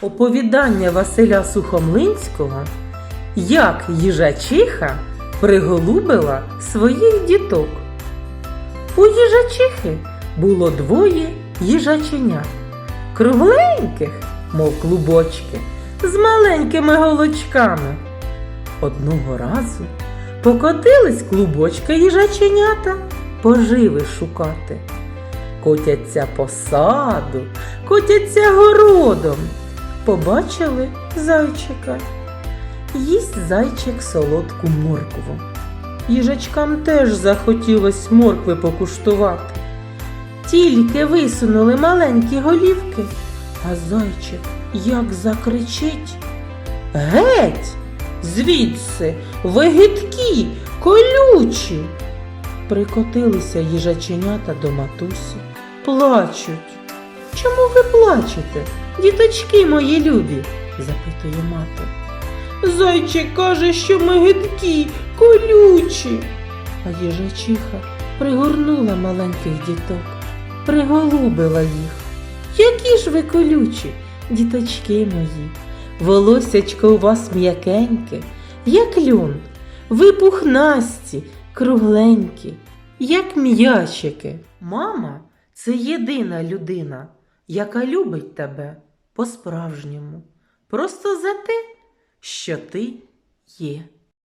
Оповідання Василя Сухомлинського Як їжачиха приголубила своїх діток. У їжачихи було двоє їжаченят, кругленьких, мов клубочки, з маленькими голочками. Одного разу покотились клубочки їжаченята поживи шукати. Котяться по саду, котяться городом. Побачили зайчика. Їсть зайчик солодку моркву. Їжачкам теж захотілось моркви покуштувати. Тільки висунули маленькі голівки, а зайчик як закричить. Геть! Звідси, ви гидкі, колючі. Прикотилися їжаченята до матусі, плачуть. Чому ви плачете, діточки мої любі? запитує мати. Зайчик каже, що ми гидкі, колючі. А їжачиха пригорнула маленьких діток, приголубила їх. Які ж ви колючі, діточки мої, волосячко у вас м'якеньке, як льон, ви пухнасті, кругленькі, як м'ячики. Мама це єдина людина, яка любить тебе по-справжньому, просто за те, що ти є.